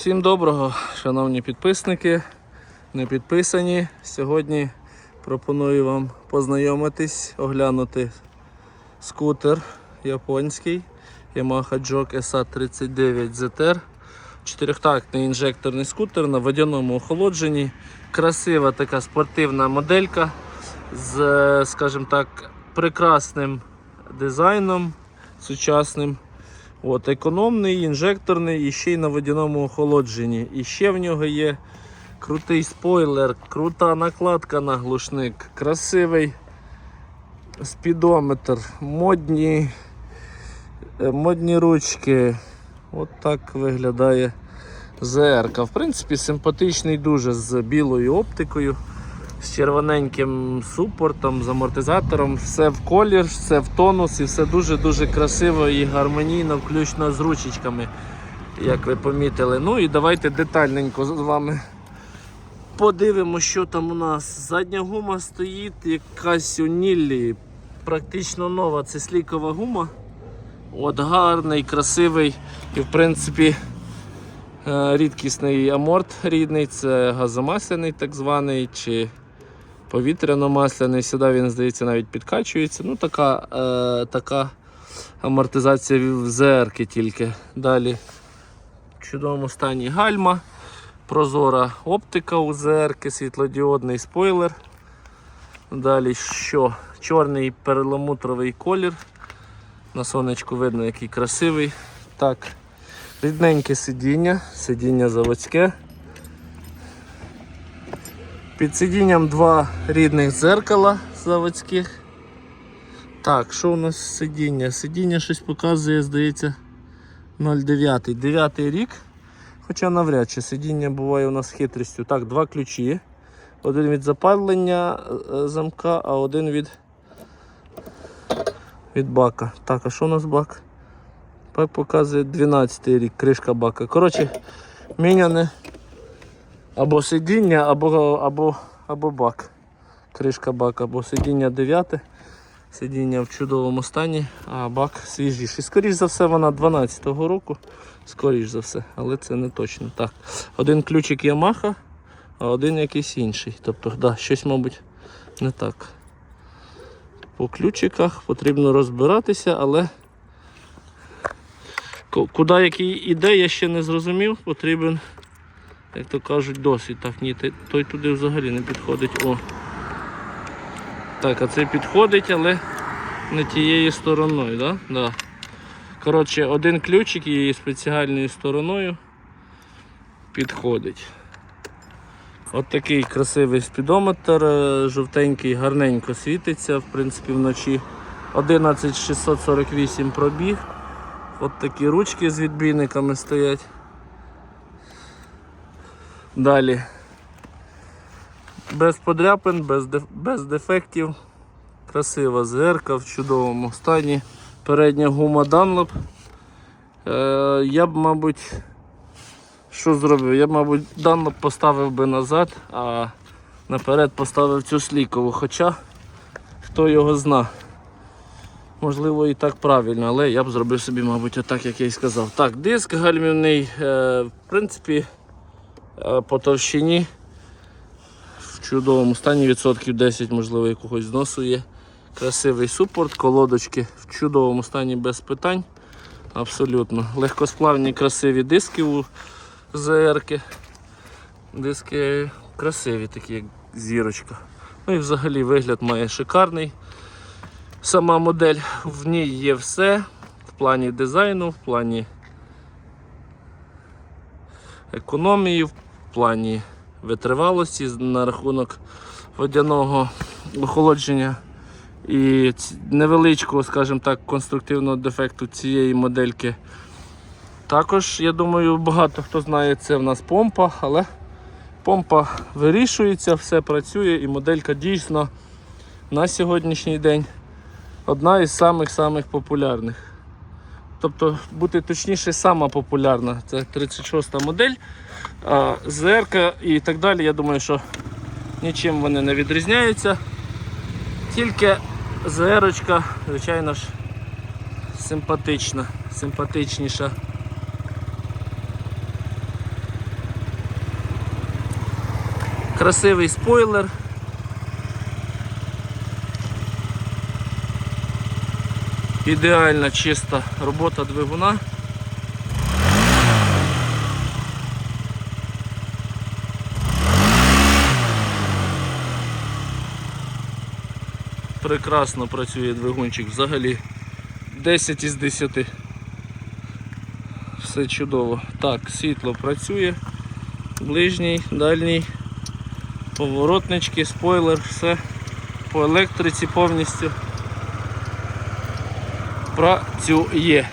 Всім доброго, шановні підписники, не підписані. Сьогодні пропоную вам познайомитись, оглянути скутер японський Yamaha Jog SA39 ZR. Чотирьохтактний інжекторний скутер на водяному охолодженні. Красива така спортивна моделька з, скажімо так, прекрасним дизайном сучасним. От, економний, інжекторний і ще й на водяному охолодженні. І ще в нього є крутий спойлер, крута накладка на глушник, красивий спідометр, модні, е, модні ручки. От так виглядає ЗРК. В принципі, симпатичний дуже з білою оптикою, з червоненьким супортом, з амортизатором. Все в колір, все в тонус і все дуже-дуже красиво і гармонійно, включно з ручечками, як ви помітили. Ну і давайте детальненько з вами подивимося, що там у нас. Задня гума стоїть, якась у Ніллі, практично нова. Це слікова гума. От гарний, красивий і в принципі е, рідкісний аморт рідний, це газомасляний так званий, чи повітряно-масляний. Сюди він, здається, навіть підкачується. Ну, така, е, така амортизація в ЗР тільки. Далі в чудовому стані гальма, прозора оптика у ЗР, світлодіодний спойлер. Далі що? Чорний перламутровий колір. На сонечку видно, який красивий. Так, рідненьке сидіння, сидіння заводське. Під сидінням два рідних дзеркала заводських. Так, що у нас сидіння? Сидіння щось показує, здається, 0,9. 9 рік. Хоча навряд чи сидіння буває у нас хитрістю. Так, два ключі. Один від запалення е, замка, а один від від бака. Так, а що у нас бак? Бак показує 12 рік, кришка бака. Коротше, міняне або сидіння, або, або, або бак. Кришка бака, або сидіння 9, сидіння в чудовому стані, а бак свіжіший. Скоріше за все, вона 12-го року. Скоріш за все, але це не точно. Так. Один ключик Yamaha, а один якийсь інший. Тобто, да, щось, мабуть, не так. По ключиках потрібно розбиратися, але куди який іде, я ще не зрозумів. Потрібен, як то кажуть, досвід. Так, ні, той туди взагалі не підходить. О. Так, а цей підходить, але не тією стороною, да? Да. Коротше, один ключик її спеціальною стороною підходить. От такий красивий спідометр, е, жовтенький, гарненько світиться, в принципі, вночі 11648 пробіг. От такі ручки з відбійниками стоять. Далі. Без подряпин, без, деф- без дефектів. Красива зерка в чудовому стані. Передня гума Dunlop. Е, я б, мабуть, що зробив? Я б, мабуть, Dunlop поставив би назад, а наперед поставив цю слікову. Хоча хто його зна. Можливо, і так правильно, але я б зробив собі, мабуть, отак, як я і сказав. Так, диск гальмівний, е, в принципі, по товщині в чудовому стані відсотків 10, можливо, якогось зносу є. Красивий супорт, колодочки в чудовому стані без питань. Абсолютно. Легкосплавні красиві диски у ЗР-ки. Диски красиві, такі, як зірочка. Ну і взагалі вигляд має шикарний. Сама модель, в ній є все в плані дизайну, в плані економії, в плані витривалості на рахунок водяного охолодження і невеличкого, скажімо так, конструктивного дефекту цієї модельки. Також, я думаю, багато хто знає, це в нас помпа, але помпа вирішується, все працює і моделька дійсно на сьогоднішній день одна із самих-самих популярних. Тобто, бути точніше, сама популярна. Це 36-та модель. ЗР і так далі. Я думаю, що нічим вони не відрізняються. Тільки ЗР, звичайно ж, симпатична, симпатичніша. Красивий спойлер. Ідеальна чиста робота двигуна. Прекрасно працює двигунчик взагалі. 10 із 10. Все чудово. Так, світло працює. Ближній, дальній, поворотнички, спойлер, все по електриці повністю працює.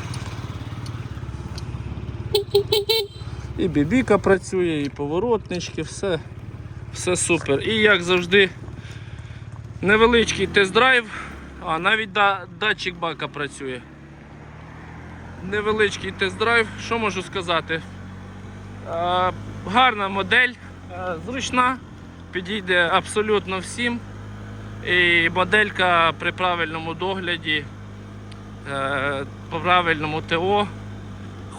І бібіка працює, і поворотнички, все, все супер. І як завжди, невеличкий тест-драйв, а навіть да, датчик бака працює. Невеличкий тест-драйв, що можу сказати? Е, гарна модель, е, зручна, підійде абсолютно всім. І моделька при правильному догляді, по правильному ТО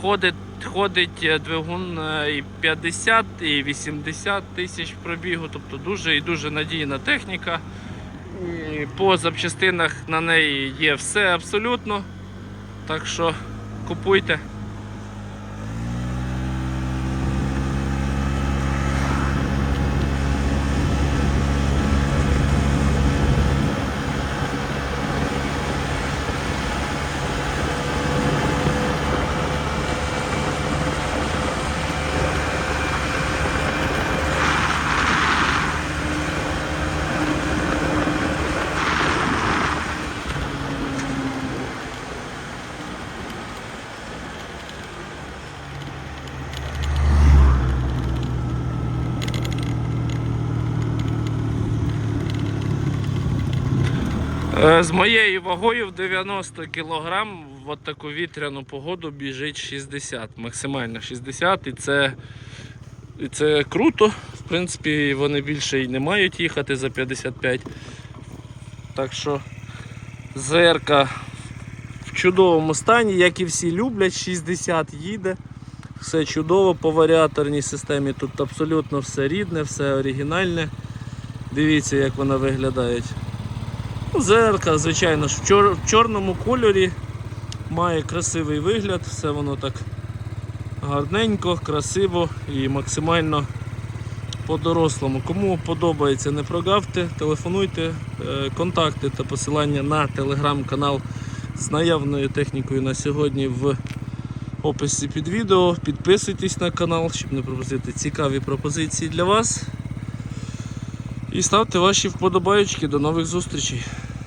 ходить, ходить е, двигун е, і 50, і 80 тисяч пробігу, тобто дуже і дуже надійна техніка. По запчастинах на неї є все абсолютно. Так що купуйте. З моєю вагою в 90 кг в таку вітряну погоду біжить 60, максимально 60 і це, і це круто. В принципі, вони більше і не мають їхати за 55. Так що ЗРК в чудовому стані, як і всі люблять, 60 їде. Все чудово по варіаторній системі. Тут абсолютно все рідне, все оригінальне. Дивіться, як вона виглядає. Ну, Зерка, звичайно ж, в, чор- в чорному кольорі має красивий вигляд, все воно так гарненько, красиво і максимально по-дорослому. Кому подобається, не прогавте, телефонуйте, Е, контакти та посилання на телеграм-канал з наявною технікою на сьогодні в описі під відео. Підписуйтесь на канал, щоб не пропустити цікаві пропозиції для вас. І ставте ваші вподобайки. До нових зустрічей.